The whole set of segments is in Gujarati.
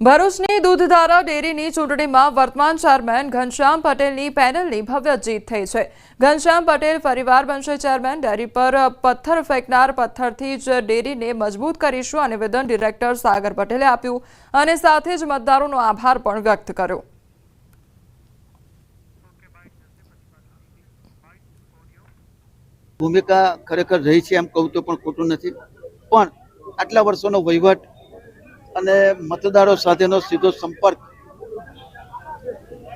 ભરૂચની દૂધધારા ડેરીની ચૂંટણીમાં વર્તમાન ચેરમેન ઘનશ્યામ પટેલની પેનલની ભવ્ય જીત થઈ છે. ઘનશ્યામ પટેલ ફરીવાર બનશે ચેરમેન, ડેરી પર પથ્થર ફેંકનાર પથ્થરથી જ ડેરીને મજબૂત કરીશું આ નિવેદન ડિરેક્ટર સાગર પટેલે આપ્યું અને સાથે જ મતદારોનો આભાર પણ વ્યક્ત કર્યો. ભૂમિકા ખરેખર રહી છે એમ કહું તો પણ ખોટું નથી. પણ આટલા વર્ષોનો વહીવટ અને મતદારો સાથેનો સીધો સંપર્ક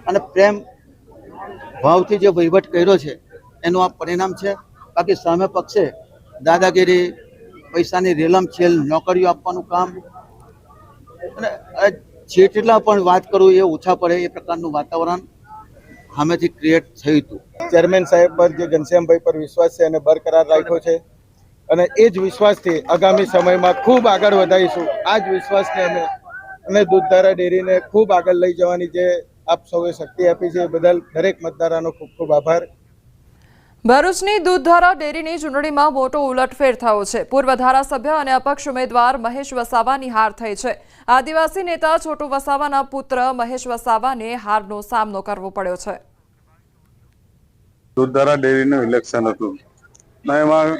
અને પ્રેમ ભાવથી જે વહીવટ કર્યો છે, એનું આ પરિણામ છે. બાકી સામે પક્ષે દાદાગીરી, પૈસાની રેલમ છેલ, નોકરીઓ આપવાનું કામ અને જેટલા પણ વાત કરું એ ઓછા પડે એ પ્રકારનું વાતાવરણ સામેથી ક્રિએટ થયું હતું. ચેરમેન સાહેબ પર જે ઘનશ્યામભાઈ પર વિશ્વાસ છે એને બરકરાર રાખ્યો છે અને એ જ વિશ્વાસથી આગામી સમયમાં ખૂબ આગળ વધારીશું. આ જ વિશ્વાસને અમે અને દૂધધારા ડેરીને ખૂબ આગળ લઈ જવાની જે આપ સૌએ શક્તિ આપી છે એ બદલ દરેક મતદારાનો ખૂબ ખૂબ આભાર. ભરૂચની દૂધધારા ડેરીની ચૂંટણીમાં મોટો ઉલટફેર થયો છે. પૂર્વ ધારાસભ્ય અને અપક્ષ ઉમેદવાર મહેશ વસાવાની હાર થઈ છે. આદિવાસી નેતા છોટુ વસાવાના પુત્ર મહેશ વસાવાને હારનો સામનો કરવો પડ્યો છે. દૂધધારા ડેરીનું ઇલેક્શન હતું. એમાં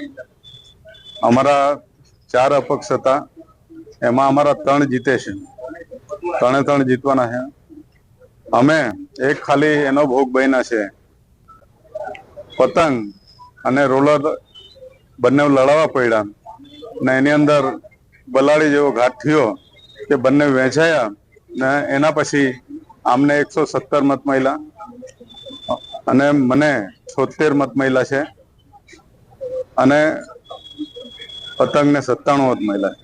અમારા ચાર અપક્ષ હતા. એમાં અમારા ત્રણ જીતે છે. ત્રણે ત્રણ જીતવાના છે. અમે એક ખાલી એનો ભોગ બન્યા છે. પતંગ અને રોલર બંને લડાવવા પડ્યા ને એની અંદર બલાડી જેવો ઘાટ થયો કે બંને વેચાયા ને એના પછી આમને એકસો સત્તર મત મહિલા અને મને છોતેર મત મહિલા છે. અને પતંગને સત્તાણું મત મહિલા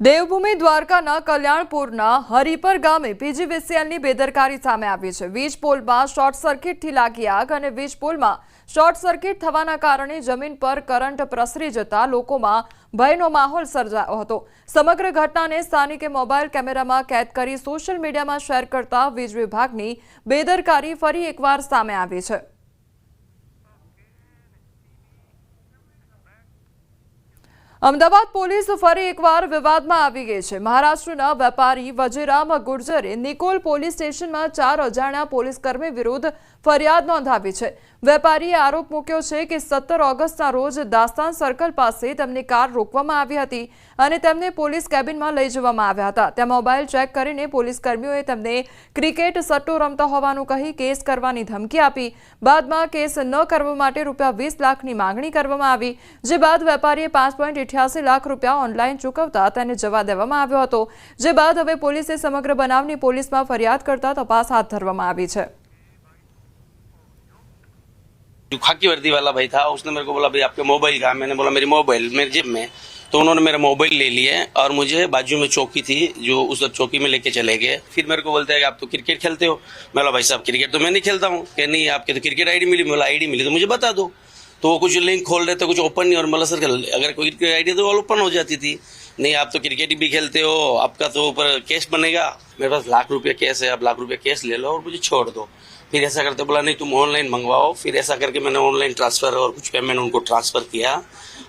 દેવભૂમિ દ્વારકાના કલ્યાણપુરના હરિપર ગામે પીજીવીસીએલની બેદરકારી સામે આવી છે. વીજ પોલમાં શોર્ટ સર્કિટથી લાગી આગ અને વીજ પોલમાં શોર્ટ સર્કિટ થવાના કારણે જમીન પર કરંટ પ્રસરી જતા લોકોમાં ભયનો માહોલ સર્જાયો હતો. સમગ્ર ઘટનાને સ્થાનિકે મોબાઈલ કેમેરામાં કેદ કરી સોશિયલ મીડિયામાં શેર કરતા વીજ વિભાગની બેદરકારી ફરી એકવાર સામે આવી છે. અમદાવાદ પોલીસ ફરી એકવાર વિવાદમાં આવી ગઈ છે. મહારાષ્ટ્રના વેપારી વજીરામ ગુર્જરે નિકોલ પોલીસ સ્ટેશનમાં ચાર અજાણ્યા પોલીસકર્મી વિરુદ્ધ ફરિયાદ નોંધાવી છે. વેપારીએ આરોપ મૂક્યો છે કે સત્તર ઓગસ્ટના રોજ દાસ્તાન સર્કલ પાસે તેમની કાર રોકવામાં આવી હતી અને તેમને પોલીસ કેબિનમાં લઈ જવામાં આવ્યા હતા. ત્યાં મોબાઈલ ચેક કરીને પોલીસકર્મીઓએ તેમને ક્રિકેટ સટ્ટો રમતા હોવાનું કહી કેસ કરવાની ધમકી આપી. બાદમાં કેસ ન કરવા માટે રૂપિયા વીસ લાખની માંગણી કરવામાં આવી, જે બાદ વેપારીએ પાંચ અઠ્યાસી લાખ રૂપિયા ઓનલાઈન ચૂકવતા તેને જવા દેવામાં આવ્યો હતો જે બાદ હવે પોલીસે સમગ્ર બનાવની પોલીસમાં ફરિયાદ કરતા તપાસ હાથ ધરવામાં આવી છે जो खाकी वर्दी वाला भाई था उसने मेरे को बोला भाई आपके मोबाइल कहाँ मैंने बोला मेरी मोबाइल मेरे जेब में तो उन्होंने मेरा मोबाइल ले लिए और मुझे बाजू में चौकी थी जो उस चौकी में लेके चले गए फिर मेरे को बोलते हैं कि आप तो क्रिकेट खेलते हो मैं बोला भाई साहब क्रिकेट तो मैं नहीं खेलता हूँ कि नहीं आपके तो क्रिकेट आईडी मिली मैं बोला आईडी मिली तो मुझे बता दो तो वो कुछ लिंक खोल रहे थे कुछ ओपन नहीं और मतलब सर अगर कोई आईडी तो वो ओपन हो जाती थी नहीं आप तो क्रिकेट भी खेलते हो आपका तो ऊपर कैश बनेगा मेरे पास लाख रुपया कैश है आप लाख रुपया कैश ले लो और मुझे छोड़ दो फिर ऐसा करते बोला नहीं तुम ऑनलाइन मंगवाओ फिर ऐसा करके मैंने ऑनलाइन ट्रांसफर और कुछ पेमेंट उनको ट्रांसफर किया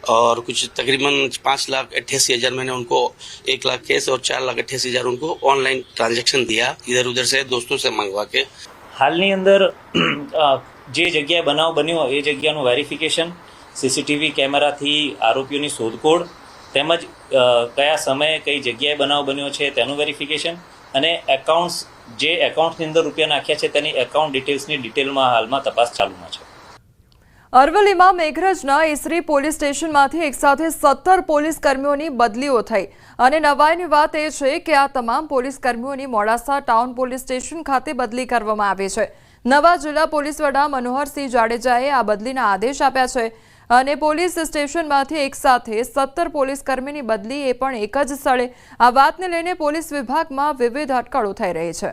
और कुछ तकरीबन पाँच लाख अट्ठासी हज़ार मैंने उनको एक लाख कैश और चार लाख अट्ठासी हज़ार उनको ऑनलाइन ट्रांजेक्शन दिया इधर उधर से दोस्तों से मंगवा के હાલની અંદર અ, જે જગ્યાએ બનાવ બન્યો એ જગ્યાનું વેરિફિકેશન સીસીટીવી કેમેરાથી આરોપીઓની શોધખોળ, તેમજ કયા સમયે કઈ જગ્યાએ બનાવ બન્યો છે તેનું વેરિફિકેશન અને એકાઉન્ટ્સ જે એકાઉન્ટની અંદર રૂપિયા નાખ્યા છે તેની એકાઉન્ટ ડિટેલ્સની ડિટેલમાં હાલમાં તપાસ ચાલુમાં છે. અરવલ્લીમાં મેઘરજના ઈસરી પોલીસ સ્ટેશનમાંથી એકસાથે સત્તર પોલીસ કર્મીઓની બદલીઓ થઈ. અને નવાઈની વાત એ છે કે આ તમામ પોલીસ કર્મીઓની મોડાસા ટાઉન પોલીસ સ્ટેશન ખાતે બદલી કરવામાં આવી છે. નવા જિલ્લા પોલીસ વડા મનોહરસિંહ જાડેજાએ આ બદલીના આદેશ આપ્યા છે. અને પોલીસ સ્ટેશનમાંથી એકસાથે સત્તર પોલીસ કર્મીની બદલી એ પણ એક જ સ્થળે. આ વાતને લઈને પોલીસ વિભાગમાં વિવિધ અટકળો થઈ રહી છે.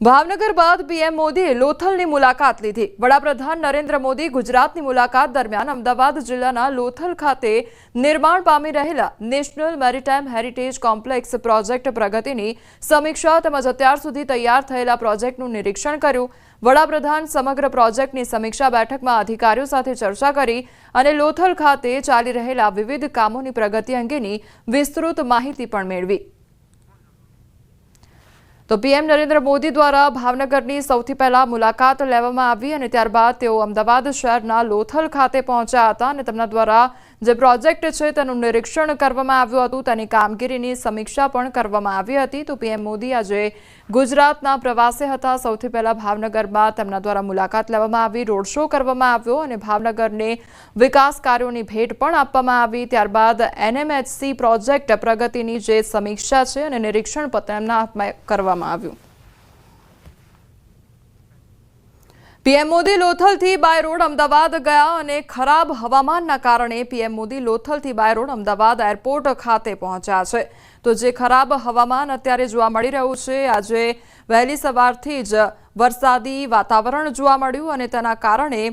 ભાવનગર બાદ પીએમ મોદીએ લોથલની મુલાકાત લીધી. વડાપ્રધાન નરેન્દ્ર મોદી ગુજરાતની મુલાકાત દરમિયાન અમદાવાદ જિલ્લાના લોથલ ખાતે નિર્માણ પામી રહેલા national maritime heritage complex project પ્રગતિની સમીક્ષા તેમજ અત્યાર સુધી તૈયાર થયેલા પ્રોજેક્ટનું નિરીક્ષણ કર્યું. વડાપ્રધાન સમગ્ર પ્રોજેક્ટની સમીક્ષા બેઠકમાં અધિકારીઓ સાથે ચર્ચા કરી અને લોથલ ખાતે ચાલી રહેલા વિવિધ કામોની પ્રગતિ અંગેની વિસ્તૃત માહિતી પણ મેળવી. તો પીએમ નરેન્દ્ર મોદી દ્વારા ભાવનગરની સૌથી પહેલા મુલાકાત લેવામાં આવી અને ત્યારબાદ તેઓ અમદાવાદ શહેરના લોથલ ખાતે પહોંચ્યા હતા અને તેમના દ્વારા જે પ્રોજેક્ટ છે તેનું નિરીક્ષણ કરવામાં આવ્યું હતું. તેની કામગીરીની સમીક્ષા પણ કરવામાં આવી હતી. તો પીએમ મોદી આજે ગુજરાતના પ્રવાસે હતા. સૌથી પહેલા ભાવનગરમાં તેમના દ્વારા મુલાકાત લેવામાં આવી, રોડ શો કરવામાં આવ્યો અને ભાવનગરને વિકાસ કાર્યોની ભેટ પણ આપવામાં આવી. ત્યારબાદ એનએમએચસી પ્રોજેક્ટ પ્રગતિની જે સમીક્ષા છે અને નિરીક્ષણ પણ તેમના હાથમાં કરવામાં આવ્યું. પીએમ મોદી લોથલથી બાય રોડ અમદાવાદ ગયા અને ખરાબ હવામાનના કારણે પીએમ મોદી લોથલથી બાય રોડ અમદાવાદ એરપોર્ટ ખાતે પહોંચ્યા છે. તો જે ખરાબ હવામાન અત્યારે જોવા મળી રહ્યું છે, આજે વહેલી સવારથી જ વરસાદી વાતાવરણ જોવા મળ્યું અને તેના કારણે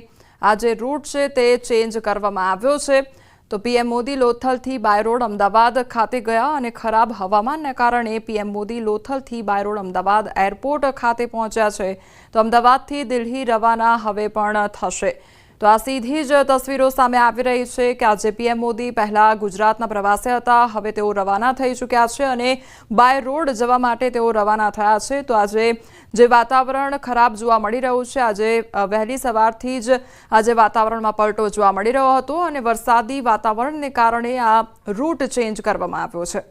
આ જે રૂટ છે તે ચેન્જ કરવામાં આવ્યો છે. તો પીએમ મોદી લોથલથી બાય રોડ અમદાવાદ ખાતે ગયા અને ખરાબ હવામાનને કારણે પીએમ મોદી લોથલથી બાય રોડ અમદાવાદ એરપોર્ટ ખાતે પહોંચ્યા છે. તો અમદાવાદથી દિલ્હી રવાના હવે પણ થશે. તો આ સીધી જ તસવીરો સામે આવી રહી છે કે આજે પીએમ મોદી પહેલા ગુજરાતના પ્રવાસે હતા, હવે તેઓ રવાના થઈ ચૂક્યા છે અને બાય રોડ જવા માટે તેઓ રવાના થયા છે. તો આજે જે વાતાવરણ ખરાબ જોવા મળી રહ્યું છે, આજે વહેલી સવારથી જ આજે વાતાવરણમાં પલટો જોવા મળી રહ્યો હતો અને વરસાદી વાતાવરણને કારણે આ રૂટ ચેન્જ કરવામાં આવ્યો છે.